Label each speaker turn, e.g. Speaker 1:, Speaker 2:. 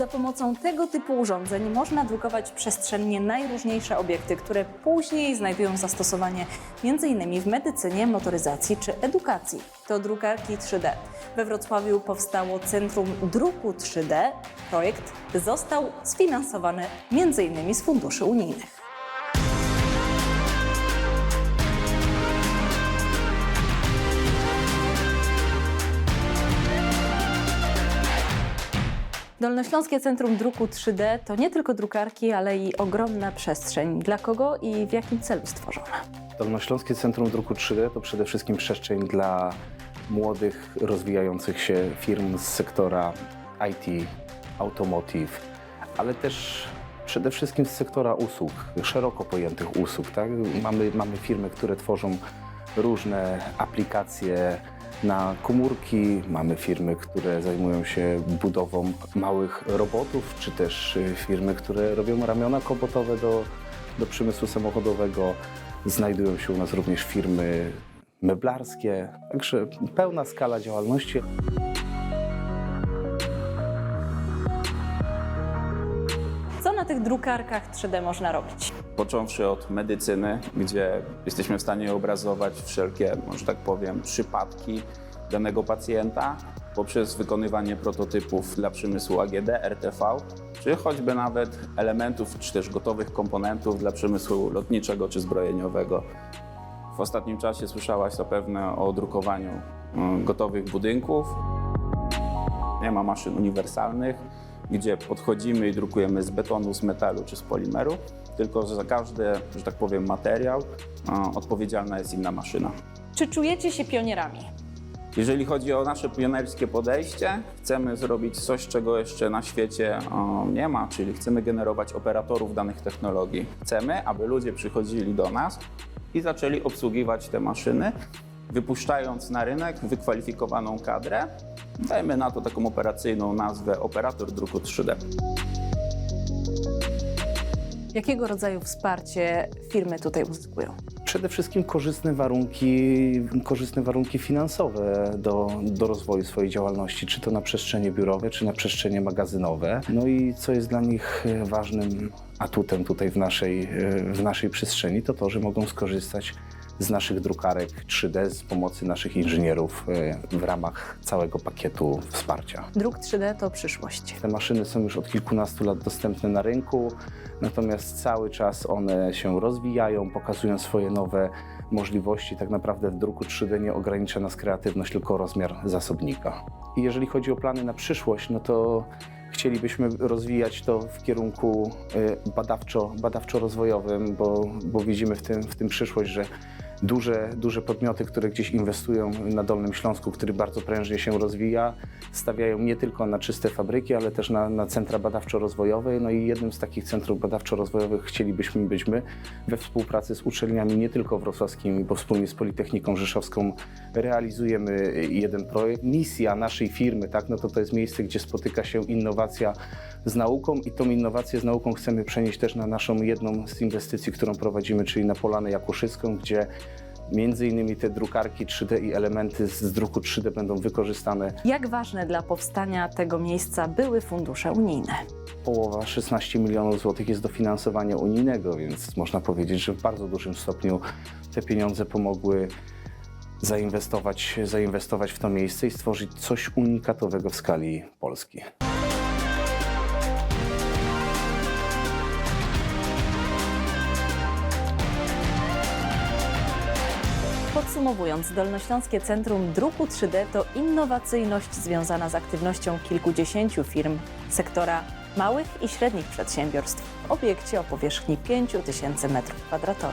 Speaker 1: Za pomocą tego typu urządzeń można drukować przestrzennie najróżniejsze obiekty, które później znajdują zastosowanie m.in. w medycynie, motoryzacji czy edukacji. To drukarki 3D. We Wrocławiu powstało Centrum Druku 3D. Projekt został sfinansowany m.in. z funduszy unijnych. Dolnośląskie Centrum Druku 3D to nie tylko drukarki, ale i ogromna przestrzeń. Dla kogo i w jakim celu stworzona?
Speaker 2: Dolnośląskie Centrum Druku 3D to przede wszystkim przestrzeń dla młodych, rozwijających się firm z sektora IT, automotive, ale też przede wszystkim z sektora usług, szeroko pojętych usług. Tak? Mamy, mamy firmy, które tworzą różne aplikacje na komórki, mamy firmy, które zajmują się budową małych robotów, czy też y, firmy, które robią ramiona kobotowe do, do przemysłu samochodowego. Znajdują się u nas również firmy meblarskie, także pełna skala działalności.
Speaker 1: Co na tych drukarkach 3D można robić?
Speaker 3: Począwszy od medycyny, gdzie jesteśmy w stanie obrazować wszelkie, może tak powiem, przypadki danego pacjenta, poprzez wykonywanie prototypów dla przemysłu AGD, RTV, czy choćby nawet elementów, czy też gotowych komponentów dla przemysłu lotniczego czy zbrojeniowego. W ostatnim czasie słyszałaś zapewne o drukowaniu mm, gotowych budynków. Nie ma maszyn uniwersalnych, gdzie podchodzimy i drukujemy z betonu, z metalu czy z polimeru, tylko że za każdy, że tak powiem, materiał odpowiedzialna jest inna maszyna.
Speaker 1: Czy czujecie się pionierami?
Speaker 3: Jeżeli chodzi o nasze pionerskie podejście, chcemy zrobić coś, czego jeszcze na świecie nie ma, czyli chcemy generować operatorów danych technologii. Chcemy, aby ludzie przychodzili do nas i zaczęli obsługiwać te maszyny, wypuszczając na rynek wykwalifikowaną kadrę. Dajmy na to taką operacyjną nazwę operator druku 3D.
Speaker 1: Jakiego rodzaju wsparcie firmy tutaj uzyskują?
Speaker 2: Przede wszystkim korzystne warunki, korzystne warunki finansowe do, do rozwoju swojej działalności, czy to na przestrzenie biurowe, czy na przestrzenie magazynowe. No i co jest dla nich ważnym atutem tutaj w naszej, w naszej przestrzeni, to to, że mogą skorzystać z naszych drukarek 3D z pomocy naszych inżynierów e, w ramach całego pakietu wsparcia.
Speaker 1: Druk 3D to przyszłość.
Speaker 2: Te maszyny są już od kilkunastu lat dostępne na rynku, natomiast cały czas one się rozwijają, pokazują swoje nowe możliwości. Tak naprawdę w druku 3D nie ogranicza nas kreatywność, tylko rozmiar zasobnika. I jeżeli chodzi o plany na przyszłość, no to chcielibyśmy rozwijać to w kierunku y, badawczo, badawczo-rozwojowym, bo, bo widzimy w tym, w tym przyszłość, że duże, duże podmioty, które gdzieś inwestują na Dolnym Śląsku, który bardzo prężnie się rozwija, stawiają nie tylko na czyste fabryki, ale też na, na centra badawczo-rozwojowe. No i jednym z takich centrów badawczo-rozwojowych chcielibyśmy być my we współpracy z uczelniami nie tylko wrocławskimi, bo wspólnie z Politechniką Rzeszowską realizujemy jeden projekt. Misja naszej firmy, tak, no to to jest miejsce, gdzie spotyka się innowacja z nauką i tą innowację z nauką chcemy przenieść też na naszą jedną z inwestycji, którą prowadzimy, czyli na Polanę Jakuszycką, gdzie Między innymi te drukarki 3D i elementy z druku 3D będą wykorzystane.
Speaker 1: Jak ważne dla powstania tego miejsca były fundusze unijne?
Speaker 2: Połowa, 16 milionów złotych jest dofinansowania unijnego, więc można powiedzieć, że w bardzo dużym stopniu te pieniądze pomogły zainwestować, zainwestować w to miejsce i stworzyć coś unikatowego w skali Polski.
Speaker 1: Podsumowując, Dolnośląskie Centrum Druku 3D to innowacyjność związana z aktywnością kilkudziesięciu firm sektora małych i średnich przedsiębiorstw w obiekcie o powierzchni 5000 m2.